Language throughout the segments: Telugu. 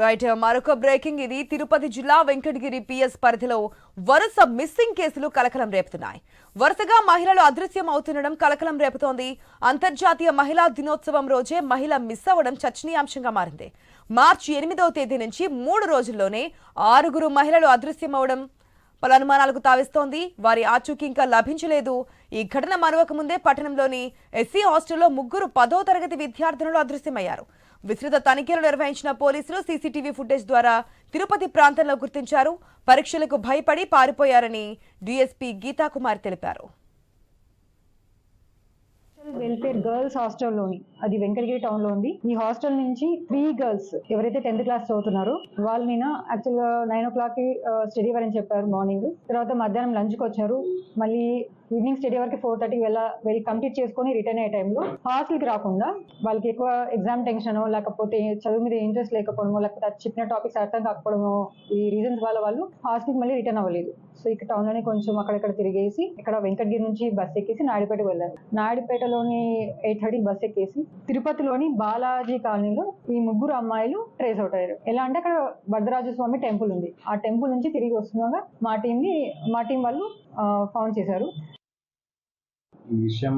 రైట్ మరొక బ్రేకింగ్ ఇది. తిరుపతి జిల్లా వెంకటగిరి పిఎస్ పరిధిలో వరుస మిస్సింగ్ కేసులు కలకలం రేపుతున్నాయి. వరుసగా మహిళలు అదృశ్యం అవుతుండడం కలకలం రేపుతోంది. అంతర్జాతీయ మహిళా దినోత్సవం రోజే మహిళ మిస్ అవ్వడం చర్చనీయాంశంగా మారింది. మార్చి ఎనిమిదవ తేదీ నుంచి మూడు రోజుల్లోనే ఆరుగురు మహిళలు అదృశ్యం అవడం పలు అనుమానాలకు తావిస్తోంది. వారి ఆచూకీ ఇంకా లభించలేదు. ఈ ఘటన మరొక ముందే పట్టణంలోని ఎస్సీ హాస్టల్లో ముగ్గురు పదో తరగతి విద్యార్థినులు అదృశ్యమయ్యారు. విస్తృత తనిఖీలు నిర్వహించిన పోలీసులు సీసీటీవీ ఫుటేజ్ ద్వారా తిరుపతి ప్రాంతంలో గుర్తించారు. పరీక్షలకు భయపడి పారిపోయారని డీఎస్పీ గీతాకుమార్ తెలిపారు. వెల్ఫేర్ గర్ల్స్ హాస్టల్లోని అది వెంకటగిరి టౌన్లో ఉంది. ఈ హాస్టల్ నుంచి త్రీ గర్ల్స్ ఎవరైతే టెన్త్ క్లాస్ చదువుతున్నారో వాళ్ళు నేను యాక్చువల్గా నైన్ ఓ క్లాక్కి స్టడీ అవ్వరని చెప్పారు మార్నింగ్ తర్వాత మధ్యాహ్నం లంచ్కి వచ్చారు. మళ్ళీ ఈవినింగ్ స్టడీ వరకు ఫోర్ థర్టీకి వెళ్ళ వెళ్ళి కంప్లీట్ చేసుకొని రిటర్న్ అయ్యే టైంలో హాస్టల్కి రాకుండా వాళ్ళకి ఎక్కువ ఎగ్జామ్ టెన్షన్ లేకపోతే చదువు మీద ఇంట్రెస్ట్ లేకపోవడమో లేకపోతే చెప్పిన టాపిక్స్ అర్థం కాకపోవడము ఈ రీజన్స్ వల్ల వాళ్ళు హాస్టల్కి మళ్ళీ రిటర్న్ అవ్వలేదు. సో ఇక్కడ టౌన్లోనే కొంచెం అక్కడక్కడ తిరిగేసి ఇక్కడ వెంకటగిరి నుంచి బస్ ఎక్కేసి నాయుడుపేట వెళ్ళారు నాయుడుపేటలోని ఎయిట్ థర్టీ బస్ ఎక్కేసి తిరుపతిలోని బాలాజీ కాలనీలో ఈ ముగ్గురు అమ్మాయిలు ట్రేస్ అవుట్ అయ్యారు ఎలా అంటే అక్కడ వరదరాజ స్వామి టెంపుల్ ఉంది. ఆ టెంపుల్ నుంచి తిరిగి వస్తుండగా మా టీం ని మా టీం వాళ్ళు ఫౌండ్ చేశారు. ఈ విషయం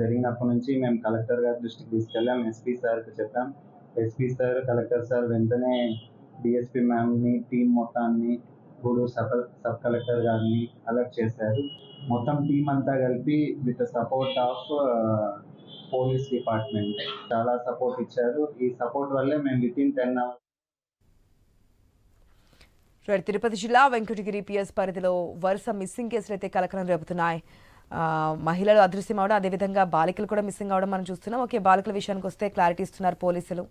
జరిగినప్పటి నుంచి మేము కలెక్టర్ గారి దృష్టికి తీసుకెళ్ళాం. ఎస్పీ సార్కి చెప్పాం. ఎస్పీ సార్ కలెక్టర్ సార్ వెంటనే డిఎస్పీ మ్యామ్ని టీం మొత్తాన్ని గూడూరు సబ్ సబ్ కలెక్టర్ గారిని అలర్ట్ చేశారు. మొత్తం టీం అంతా కలిపి with support of police department చాలా సపోర్ట్ ఇచ్చారు. ఈ సపోర్ట్ వల్లే మేము with in ten hours Tirupati జిల్లా వెంకటగిరి పిఎస్ పరిధిలో వరుస మిస్సింగ్ కేసులు అయితే కలకలం రేపుతున్నాయి. మహిళలు అదృశ్యం అవడం అదేవిధంగా బాలికలు కూడా మిస్సింగ్ అవడం మనం చూస్తున్నాం. ఓకే బాలికల విషయానికి వస్తే క్లారిటీ ఇస్తున్నారు పోలీసులు.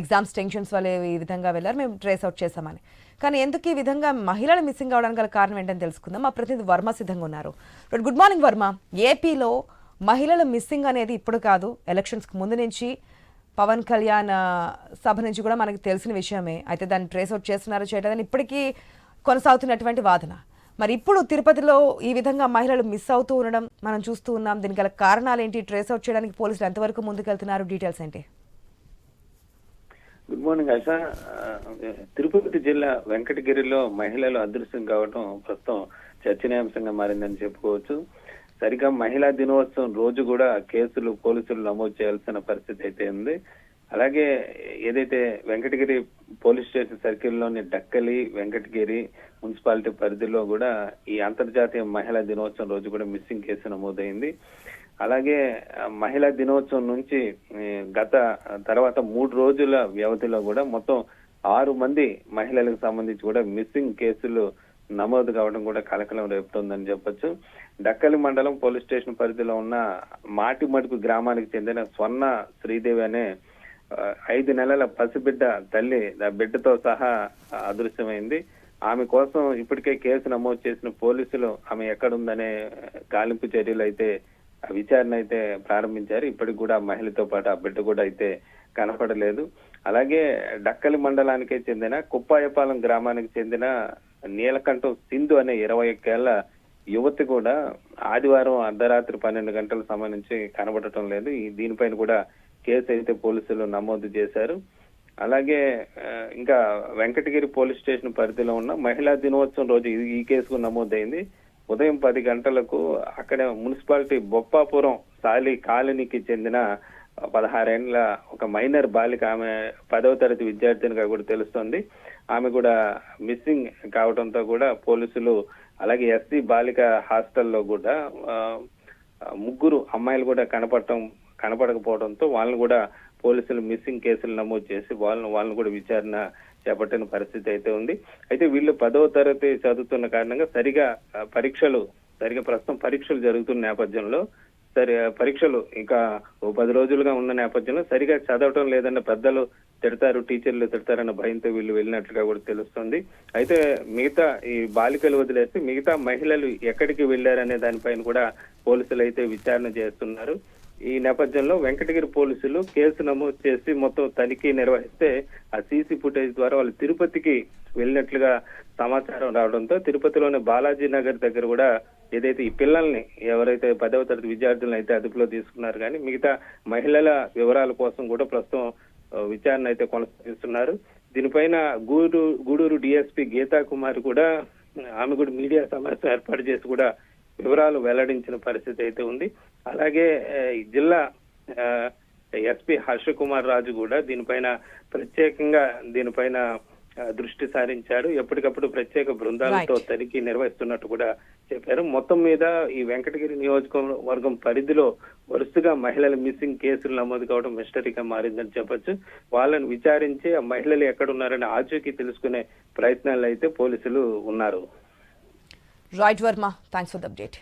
ఎగ్జామ్స్ టెన్షన్స్ వల్ల ఈ విధంగా వెళ్ళారు. మేము ట్రేస్ అవుట్ చేశామని. కానీ ఎందుకు ఈ విధంగా మహిళలు మిస్సింగ్ అవడానికి గల కారణం ఏంటని తెలుసుకుందాం. మా ప్రతినిధి వర్మ సిద్ధంగా ఉన్నారు. Good morning Varma. ఏపీలో మహిళల మిస్సింగ్ అనేది ఇప్పుడు కాదు ఎలక్షన్స్కి ముందు నుంచి పవన్ కళ్యాణ్ సభ నుంచి కూడా మనకు తెలిసిన విషయమే. అయితే దాన్ని ట్రేస్ అవుట్ చేస్తున్నారో చేయలేదని ఇప్పటికీ కొనసాగుతున్నటువంటి వాదన. మరి ఇప్పుడు తిరుపతిలో ఈ విధంగా మహిళలు మిస్ అవుతూ ఉండడం మనం చూస్తూ ఉన్నాం. దీనికి గల కారణాలు ఏంటి ట్రేస్ అవుట్ చేయడానికి పోలీసులు ఎంతవరకు ముందుకెళ్తున్నారు? డీటెయిల్స్ ఏంటి? గుడ్ మార్నింగ్ ఆశ తిరుపతి జిల్లా వెంకటగిరిలో మహిళలు అదృశ్యం కావడం ప్రస్తుతం చర్చనీయాంశంగా మారిందని చెప్పుకోవచ్చు. సరిగ్గా మహిళా దినోత్సవం రోజు కూడా కేసులు పోలీసులు నమోదు చేయాల్సిన పరిస్థితి అయితే ఉంది. అలాగే ఏదైతే వెంకటగిరి పోలీస్ స్టేషన్ సర్కిల్లోని డక్కలి వెంకటగిరి మున్సిపాలిటీ పరిధిలో కూడా ఈ అంతర్జాతీయ మహిళా దినోత్సవం రోజు కూడా మిస్సింగ్ కేసు నమోదైంది. అలాగే మహిళా దినోత్సవం నుంచి గత తర్వాత మూడు రోజుల వ్యవధిలో కూడా మొత్తం ఆరు మంది మహిళలకు సంబంధించి కూడా మిస్సింగ్ కేసులు నమోదు కావడం కూడా కలకలం రేపుతోందని చెప్పొచ్చు. డక్కలి మండలం పోలీస్ స్టేషన్ పరిధిలో ఉన్న మాటిమడుకు గ్రామానికి చెందిన స్వర్ణ శ్రీదేవి అనే ఐదు నెలల పసిబిడ్డ తల్లి ఆ బిడ్డతో సహా అదృశ్యమైంది. ఆమె కోసం ఇప్పటికే కేసు నమోదు చేసిన పోలీసులు ఆమె ఎక్కడుందనే గాలింపు చర్యలు అయితే విచారణ అయితే ప్రారంభించారు. ఇప్పటికి కూడా మహిళతో పాటు ఆ బిడ్డ కూడా అయితే కనపడలేదు. అలాగే డక్కలి మండలానికి చెందిన కుప్పాయపాలెం గ్రామానికి చెందిన నీలకంఠం సింధు అనే ఇరవై ఒక్కేళ్ళ యువతి కూడా ఆదివారం అర్ధరాత్రి పన్నెండు గంటల సమయం నుంచి కనబడటం లేదు. ఈ దీనిపైన కూడా కేసు అయితే పోలీసులు నమోదు చేశారు. అలాగే ఇంకా వెంకటగిరి పోలీస్ స్టేషన్ పరిధిలో ఉన్న మహిళా దినోత్సవం రోజు ఈ- కేసుకు నమోదైంది. ఉదయం పది గంటలకు అక్కడ మున్సిపాలిటీ బొప్పాపురం సాలి కాలనీకి చెందిన పదహారేండ్ల ఒక మైనర్ బాలిక ఆమె పదవ తరగతి విద్యార్థినిగా కూడా తెలుస్తోంది. ఆమె కూడా మిస్సింగ్ కావడంతో కూడా పోలీసులు అలాగే ఎస్సీ బాలిక హాస్టల్లో కూడా ముగ్గురు అమ్మాయిలు కూడా కనపడటం కనపడకపోవడంతో వాళ్ళని కూడా పోలీసులు మిస్సింగ్ కేసులు నమోదు చేసి వాళ్ళని వాళ్ళని కూడా విచారణ చేపట్టిన పరిస్థితి అయితే ఉంది. అయితే వీళ్ళు పదవ తరగతి చదువుతున్న కారణంగా సరిగా పరీక్షలు సరిగా ప్రస్తుతం పరీక్షలు జరుగుతున్న నేపథ్యంలో సరి పరీక్షలు ఇంకా ఓ పది రోజులుగా ఉన్న నేపథ్యంలో సరిగా చదవటం లేదన్న పెద్దలు తిడతారు టీచర్లు తిడతారన్న భయంతో వీళ్ళు వెళ్ళినట్లుగా కూడా తెలుస్తుంది. అయితే మిగతా ఈ బాలికలు వదిలేసి మిగతా మహిళలు ఎక్కడికి వెళ్ళారనే దానిపైన కూడా పోలీసులు అయితే విచారణ చేస్తున్నారు. ఈ నేపథ్యంలో వెంకటగిరి పోలీసులు కేసు నమోదు చేసి మొత్తం తనిఖీ నిర్వహిస్తే ఆ సీసీ ఫుటేజ్ ద్వారా వాళ్ళు తిరుపతికి వెళ్ళినట్లుగా సమాచారం రావడంతో తిరుపతిలోని బాలాజీ నగర్ దగ్గర కూడా ఏదైతే ఈ పిల్లల్ని ఎవరైతే పదవ తరగతి విద్యార్థులను అయితే అదుపులో తీసుకున్నారు కానీ మిగతా మహిళల వివరాల కోసం కూడా ప్రస్తుతం విచారణ అయితే కొనసాగిస్తున్నారు. దీనిపైన గూడూరు గూడూరు డిఎస్పీ గీతా కుమార్ కూడా ఆమె కూడా మీడియా సమావేశం ఏర్పాటు చేసి కూడా వివరాలు వెల్లడించిన పరిస్థితి అయితే ఉంది. అలాగే జిల్లా ఎస్పీ హర్ష కుమార్ రాజు కూడా దీనిపైన ప్రత్యేకంగా దీనిపైన దృష్టి సారించాడు ఎప్పటికప్పుడు ప్రత్యేక బృందాలతో. తనిఖీ నిర్వహిస్తున్నట్టు కూడా చెప్పారు. మొత్తం మీద ఈ వెంకటగిరి నియోజకవర్గం పరిధిలో వరుసగా మహిళల మిస్సింగ్ కేసులు నమోదు కావడం మిస్టరీగా మారిందని చెప్పొచ్చు. వాళ్ళని విచారించి ఆ మహిళలు ఎక్కడున్నారని ఆచూకీ తెలుసుకునే ప్రయత్నాలు అయితే పోలీసులు ఉన్నారు. Right Varma thanks for the update